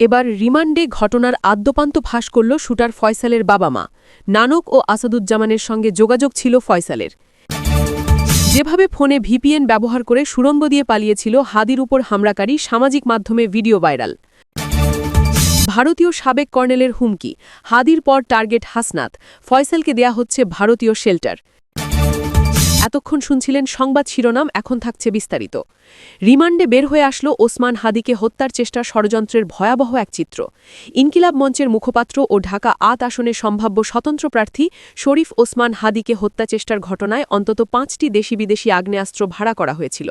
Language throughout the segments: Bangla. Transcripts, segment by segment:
এবার রিমান্ডে ঘটনার আদ্যপান্ত ফাঁস করল শুটার ফয়সালের বাবা মা নানক ও আসাদুজ্জামানের সঙ্গে যোগাযোগ ছিল ফয়সালের। যেভাবে ফোনে ভিপিএন ব্যবহার করে সুড়ঙ্গ দিয়ে পালিয়েছিল হাদির উপর হামলাকারী সামাজিক মাধ্যমে ভিডিও ভাইরাল। ভারতীয় সাবেক কর্নেলের হুমকি, হাদির পর টার্গেট হাসনাত, ফয়সালকে দেয়া হচ্ছে ভারতীয় শেল্টার। এতক্ষণ শুনছিলেন সংবাদ শিরোনাম, এখন থাকছে বিস্তারিত। রিমান্ডে বের হয়ে আসলো ওসমান হাদিকে হত্যার চেষ্টা ষড়যন্ত্রের ভয়াবহ এক চিত্র। ইনকিলাব মঞ্চের মুখপাত্র ও ঢাকা আত আসনে সম্ভাব্য স্বতন্ত্র প্রার্থী শরীফ ওসমান হাদিকে হত্যা চেষ্টার ঘটনায় অন্তত পাঁচটি দেশি বিদেশি আগ্নেয়াস্ত্র ভাড়া করা হয়েছিল।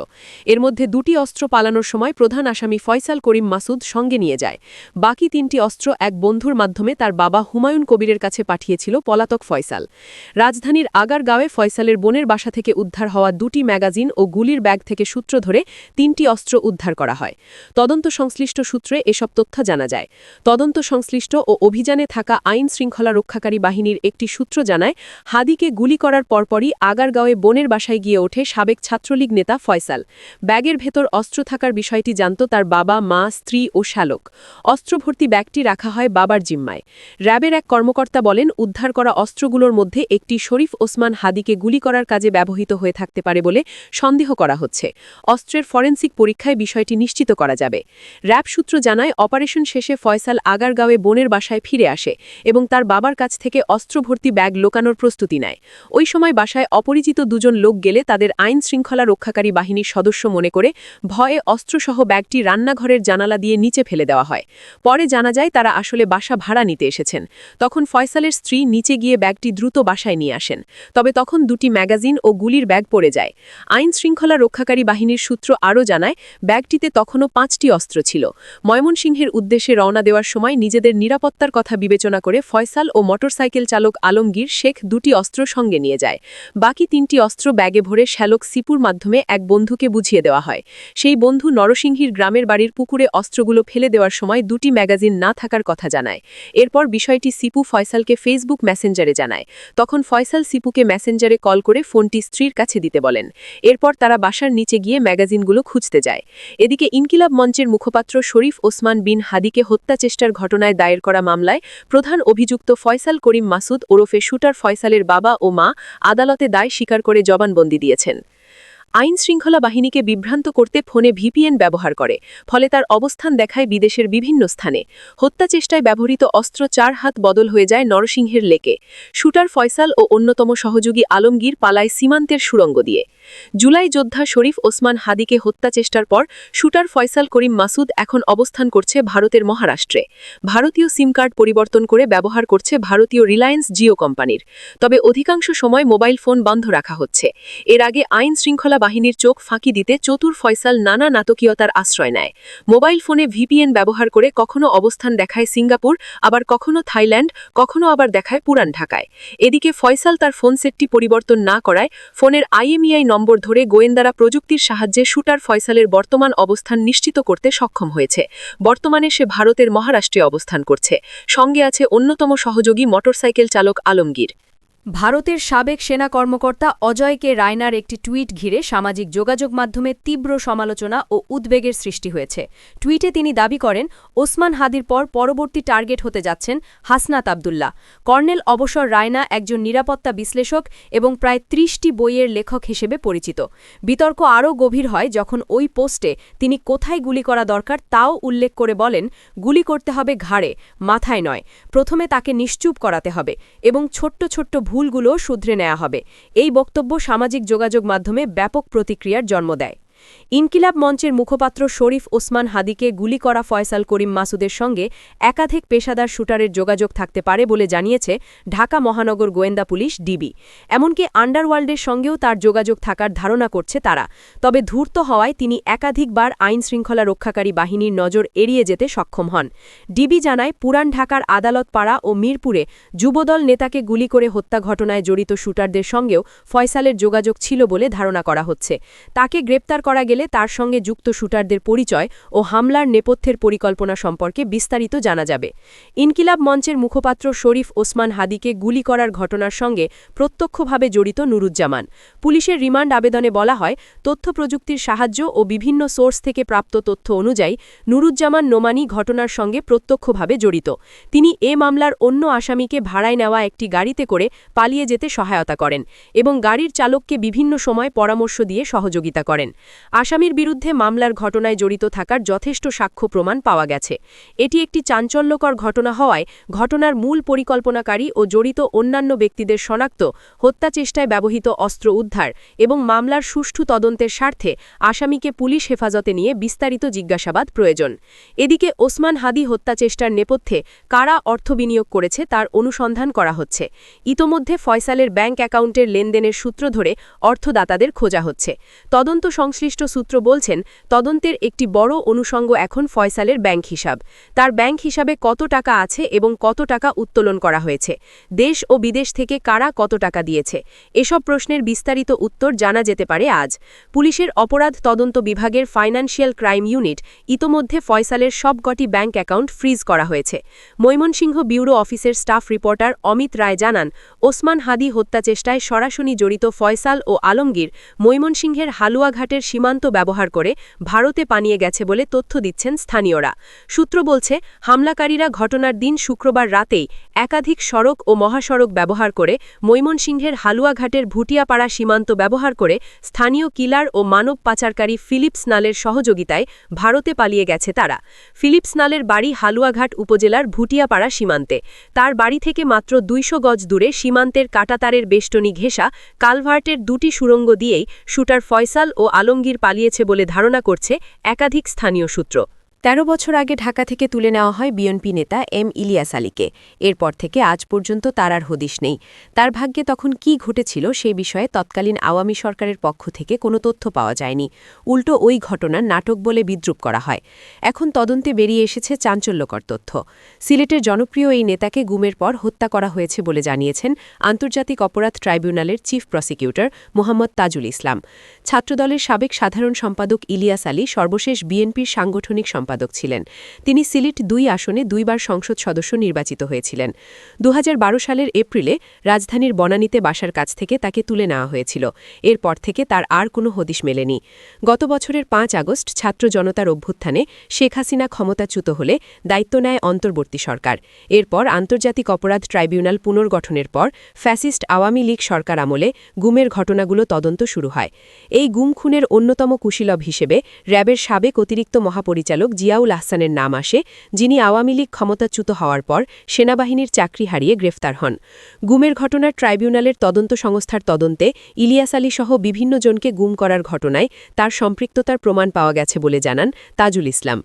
এর মধ্যে দুটি অস্ত্র পালানোর সময় প্রধান আসামি ফয়সাল করিম মাসুদ সঙ্গে নিয়ে যায়। বাকি তিনটি অস্ত্র এক বন্ধুর মাধ্যমে তার বাবা হুমায়ুন কবিরের কাছে পাঠিয়েছিল পলাতক ফয়সাল। রাজধানীর আগারগাঁওয়ে ফয়সালের বোনের বাসা থেকে উদ্ধার হওয়া দুটি ম্যাগাজিন ও গুলির ব্যাগ থেকে সূত্র ধরে তিনটি অস্ত্র উদ্ধার করা হয়। তদন্ত সংশ্লিষ্ট সূত্রে এসব তথ্য জানা যায়। তদন্ত সংশ্লিষ্ট ও অভিযানে থাকা আইন শৃঙ্খলা রক্ষাকারী বাহিনীর একটি সূত্র জানায়, হাদিকে গুলি করার পরপরই আগারগাঁওয়ে বোনের বাসায় গিয়ে ওঠে সাবেক ছাত্রলীগ নেতা ফয়সাল। ব্যাগের ভেতর অস্ত্র থাকার বিষয়টি জানত তার বাবা, মা, স্ত্রী ও শ্যালক অস্ত্রভর্তি ব্যাগটি রাখা হয় বাবার জিম্মায়। র্যাবের এক কর্মকর্তা বলেন, উদ্ধার করা অস্ত্রগুলোর মধ্যে একটি শরীফ ওসমান হাদিকে গুলি করার কাজে ব্যবহৃত হয়ে থাকতে পারে বলে সন্দেহ করা হচ্ছে। অস্ত্রের ফরেন্সিক পরীক্ষায় বিষয়টি নিশ্চিত করা যাবে। র্যাব সূত্র জানায়, অপারেশন শেষে ফয়সাল আগারগাঁওয়ে বোনের বাসায় ফিরে আসে এবং তার বাবার কাছ থেকে অস্ত্রভর্তি ব্যাগ লোকানোর প্রস্তুতি নেয়। ওই সময় বাসায় অপরিচিত দুজন লোক গেলে তাদের আইন শৃঙ্খলা রক্ষাকারী বাহিনীর সদস্য মনে করে ভয়ে অস্ত্রসহ ব্যাগটি রান্নাঘরের জানালা দিয়ে নিচে ফেলে দেওয়া হয়। পরে জানা যায়, তারা আসলে বাসা ভাড়া নিতে এসেছেন। তখন ফয়সালের স্ত্রী নিচে গিয়ে ব্যাগটি দ্রুত বাসায় নিয়ে আসেন। তবে তখন দুটি ম্যাগাজিন ও গুলির ব্যাগ পড়ে যায়। আইন শৃঙ্খলা রক্ষাকারী বাহিনীর সূত্র আরও জানায়, ব্যাগটিতে তখনও পাঁচটি অস্ত্র ছিল। ময়মনসিংহের উদ্দেশ্যে রওনা দেওয়ার সময় নিজেদের নিরাপত্তার কথা বিবেচনা করে ফয়সাল ও মোটরসাইকেল চালক আলমগীর শেখ দুটি অস্ত্র সঙ্গে নিয়ে যায়। বাকি তিনটি অস্ত্র ব্যাগে ভরে শ্যালক সিপুর মাধ্যমে এক বন্ধুকে বুঝিয়ে দেওয়া হয়। সেই বন্ধু নরসিংহীর গ্রামের বাড়ির পুকুরে অস্ত্রগুলো ফেলে দেওয়ার সময় দুটি ম্যাগাজিন না থাকার কথা জানায়। এরপর বিষয়টি সিপু ফয়সালকে ফেসবুক মেসেঞ্জারে জানায়। তখন ফয়সাল সিপুকে মেসেঞ্জারে কল করে ফোনটি স্ত্রীর কাছে দিতে বলেন। এরপর তারা বাসার নিচে গিয়ে ম্যাগাজিনগুলো খুঁজতে যায়। এদিকে ইনকিলাব মঞ্চের মুখপাত্র শরীফ ওসমান বিন হাদিকে হত্যা চেষ্টার ঘটনায় দায়ের করা মামলায় প্রধান অভিযুক্ত ফয়সাল করিম মাসুদ ওরফে শুটার ফয়সালের বাবা ও মা আদালতে দায় স্বীকার করে জবানবন্দি দিয়েছেন। আইন শৃঙ্খলা বাহিনীকে বিভ্রান্ত করতে ফোনে ভিপিএন ব্যবহার করে, ফলে তার অবস্থান দেখায় বিদেশের বিভিন্ন স্থানে। হত্যা চেষ্টায় ব্যবহৃত অস্ত্র চার হাত বদল হয়ে যায় নরসিংহের লেকে। শুটার ফয়সাল ও অন্যতম সহযোগী আলমগীর পালায় সীমান্তের সুড়ঙ্গ দিয়ে। জুলাই যোদ্ধা শরীফ ওসমান হাদিকে হত্যা চেষ্টার পর শুটার ফয়সাল করিম মাসুদ এখন অবস্থান করছে ভারতের মহারাষ্ট্রে। ভারতীয় সিম কার্ড পরিবর্তন করে ব্যবহার করছে ভারতীয় রিলায়েন্স জিও কোম্পানির। তবে অধিকাংশ সময় মোবাইল ফোন বন্ধ রাখা হচ্ছে। এর আগে আইন শৃঙ্খলা বাহিনীর চোখ ফাঁকি দিতে চতুর ফয়সাল নানা নাটকীয়তার আশ্রয় নেয়। মোবাইল ফোনে ভিপিএন ব্যবহার করে কখনো অবস্থান দেখায় সিঙ্গাপুর, আবার কখনো থাইল্যান্ড, কখনো আবার দেখায় পুরান ঢাকায়। এদিকে ফয়সাল তার ফোন সেটটি পরিবর্তন না করায় ফোনের আইএমইআই নম্বর ধরে গোয়েন্দারা প্রযুক্তির সাহায্যে শুটার ফয়সালের বর্তমান অবস্থান নিশ্চিত করতে সক্ষম হয়েছে। বর্তমানে সে ভারতের মহারাষ্ট্রে অবস্থান করছে। সঙ্গে আছে অন্যতম সহযোগী মোটরসাইকেল চালক আলমগীর। ভারতের সাবেক সেনা কর্মকর্তা অজয়কে রায়নার একটি টুইট ঘিরে সামাজিক যোগাযোগ মাধ্যমে তীব্র সমালোচনা ও উদ্বেগের সৃষ্টি হয়েছে। টুইটে তিনি দাবি করেন, ওসমান হাদির পর পরবর্তী টার্গেট হতে যাচ্ছেন হাসনাত আবদুল্লাহ। কর্নেল অবসর রায়না একজন নিরাপত্তা বিশ্লেষক এবং প্রায় ত্রিশটি বইয়ের লেখক হিসেবে পরিচিত। বিতর্ক আরও গভীর হয় যখন ওই পোস্টে তিনি কোথায় গুলি করা দরকার তাও উল্লেখ করে বলেন, গুলি করতে হবে ঘাড়ে, মাথায় নয়। প্রথমে তাকে নিশ্চুপ করাতে হবে এবং ছোট্ট ছোট্ট ভুলগুলো শুধরে নেওয়া হবে। এই বক্তব্য সামাজিক যোগাযোগ মাধ্যমে ব্যাপক প্রতিক্রিয়ার জন্ম দেয়। ইনকিলাব মঞ্চের মুখপাত্র শরীফ ওসমান হাদিকে গুলি করা ফয়সাল করিম মাসুদের সঙ্গে একাধিক পেশাদার শুটারের যোগাযোগ থাকতে পারে বলে জানিয়েছে ঢাকা মহানগর গোয়েন্দা পুলিশ ডিবি। এমনকি আন্ডারওয়ার্ল্ডের সঙ্গেও তার যোগাযোগ থাকার ধারণা করছে তারা। তবে ধূর্ত হওয়ায় তিনি একাধিকবার আইন শৃঙ্খলা রক্ষাকারী বাহিনীর নজর এড়িয়ে যেতে সক্ষম হন। ডিবি জানায়, পুরান ঢাকার আদালত পাড়া ও মিরপুরে যুবদল নেতাকে গুলি করে হত্যা ঘটনায় জড়িত শুটারদের সঙ্গেও ফয়সালের যোগাযোগ ছিল বলে ধারণা করা হচ্ছে। তাকে গ্রেপ্তার করা গেলে তার সঙ্গে যুক্ত শুটারদের পরিচয় ও হামলার নেপথ্যের পরিকল্পনা সম্পর্কে বিস্তারিত জানা যাবে। ইনকিলাব মঞ্চের মুখপাত্র শরীফ ওসমান হাদিকে গুলি করার ঘটনার সঙ্গে প্রত্যক্ষভাবে জড়িত নুরুজ্জামান। পুলিশের রিমান্ড আবেদনে বলা হয়, তথ্য প্রযুক্তির সাহায্য ও বিভিন্ন সোর্স থেকে প্রাপ্ত তথ্য অনুযায়ী নুরুজ্জামান নোমানি ঘটনার সঙ্গে প্রত্যক্ষভাবে জড়িত। তিনি এ মামলার অন্য আসামিকে ভাড়ায় নেওয়া একটি গাড়িতে করে পালিয়ে যেতে সহায়তা করেন এবং গাড়ির চালককে বিভিন্ন সময় পরামর্শ দিয়ে সহযোগিতা করেন। আসামির বিরুদ্ধে মামলার ঘটনায় জড়িত থাকার যথেষ্ট সাক্ষ্য প্রমাণ পাওয়া গেছে। এটি একটি চাঞ্চল্যকর ঘটনা হওয়ায় ঘটনার মূল পরিকল্পনাকারী ও জড়িত অন্যান্য ব্যক্তিদের শনাক্ত হত্যাচেষ্টায় ব্যবহৃত অস্ত্র উদ্ধার এবং মামলার সুষ্ঠু তদন্তের স্বার্থে আসামিকে পুলিশ হেফাজতে নিয়ে বিস্তারিত জিজ্ঞাসাবাদ প্রয়োজন। এদিকে ওসমান হাদি হত্যাচেষ্টার নেপথ্যে কারা অর্থ বিনিয়োগ করেছে তার অনুসন্ধান করা হচ্ছে। ইতোমধ্যে ফয়সালের ব্যাংক অ্যাকাউন্টের লেনদেনের সূত্র ধরে অর্থদাতাদের খোঁজা হচ্ছে। তদন্ত সংশ্লিষ্ট সূত্র বলছেন, তদন্তের একটি বড় অনুষঙ্গ এখন ফয়সালের ব্যাংক হিসাব। তার ব্যাংক হিসাবে কত টাকা আছে এবং কত টাকা উত্তোলন করা হয়েছে? দেশ ও বিদেশ থেকে কারা কত টাকা দিয়েছে? এসব প্রশ্নের বিস্তারিত উত্তর জানা যেতে পারে আজ। পুলিশের অপরাধ তদন্ত বিভাগের ফাইন্যান্সিয়াল ক্রাইম ইউনিট ইতোমধ্যে ফয়সালের সবকটি ব্যাংক অ্যাকাউন্ট ফ্রিজ করা হয়েছে। ময়মনসিংহ ব্যুরো অফিসের স্টাফ রিপোর্টার অমিত রায় জানান, ওসমান হাদি হত্যাচেষ্টায় সরাসরি জড়িত ফয়সাল ও আলমগীর ময়মনসিংহের হালুয়াঘাটের সীমান্ত ব্যবহার করে ভারতে পানিয়ে গেছে বলে তথ্য দিচ্ছেন স্থানীয়রা। সূত্র বলছে, হামলাকারীরা ঘটনার দিন শুক্রবার রাতেই একাধিক সড়ক ও মহাসড়ক ব্যবহার করে ময়মনসিংহের হালুয়াঘাটের ভুটিয়াপাড়া সীমান্ত ব্যবহার করে স্থানীয় কিলার ও মানব পাচারকারী ফিলিপস নালের সহযোগিতায় ভারতে পালিয়ে গেছে তারা। ফিলিপস নালের বাড়ি হালুয়াঘাট উপজেলার ভুটিয়াপাড়া সীমান্তে। তার বাড়ি থেকে মাত্র দুইশো গজ দূরে সীমান্তের কাটাতারের বেষ্টনী ঘেঁষা, কালভার্টের দুটি সুড়ঙ্গ দিয়েই শুটার ফয়সাল ও আলমগীর পালিয়েছে বলে ধারণা করছে একাধিক স্থানীয় সূত্র। তেরো বছর আগে ঢাকা থেকে তুলে নেওয়া হয় বিএনপি নেতা এম ইলিয়াস আলীকে। এরপর থেকে আজ পর্যন্ত তার আর হদিশ নেই। তার ভাগ্যে তখন কি ঘটেছিল সেই বিষয়ে তৎকালীন আওয়ামী সরকারের পক্ষ থেকে কোনো তথ্য পাওয়া যায়নি। উল্টো ওই ঘটনার নাটক বলে বিদ্রুপ করা হয়। এখন তদন্তে বেরিয়ে এসেছে চাঞ্চল্যকর তথ্য। সিলেটের জনপ্রিয় এই নেতাকে গুমের পর হত্যা করা হয়েছে বলে জানিয়েছেন আন্তর্জাতিক অপরাধ ট্রাইব্যুনালের চিফ প্রসিকিউটর মোহাম্মদ তাজুল ইসলাম। ছাত্রদলের সাবেক সাধারণ সম্পাদক ইলিয়াস আলী সর্বশেষ বিএনপির সাংগঠনিক সম্পাদক ছিলেন। তিনি সিলেট দুই আসনে দুইবার সংসদ সদস্য নির্বাচিত হয়েছিলেন। দু হাজার বারো সালের এপ্রিলে রাজধানীর বনানীতে বাসার কাছ থেকে তাকে তুলে নেওয়া হয়েছিল। এরপর থেকে তার আর কোনো হদিশ মেলেনি। গত বছরের পাঁচ আগস্ট ছাত্র জনতার অভ্যুত্থানে শেখ হাসিনা ক্ষমতাচ্যুত হলে দায়িত্ব নেয় অন্তর্বর্তী সরকার। এরপর আন্তর্জাতিক অপরাধ ট্রাইব্যুনাল পুনর্গঠনের পর ফ্যাসিস্ট আওয়ামী লীগ সরকার আমলে গুমের ঘটনাগুলো তদন্ত শুরু হয়। এই গুম খুনের অন্যতম কুশীলভ হিসেবে র্যাবের সাবেক অতিরিক্ত মহাপরিচালক জিয়াউল আহসানের নাম আসে, যিনি আওয়ামী লীগ ক্ষমতাচ্যুত হওয়ার পর সেনাবাহিনীর চাকরি হারিয়ে গ্রেফতার হন। গুমের ঘটনার ট্রাইব্যুনালের তদন্ত সংস্থার তদন্তে ইলিয়াস আলী সহ বিভিন্ন জনকে গুম করার ঘটনায় তার সম্পৃক্ততার প্রমাণ পাওয়া গেছে বলে জানান তাজুল ইসলাম।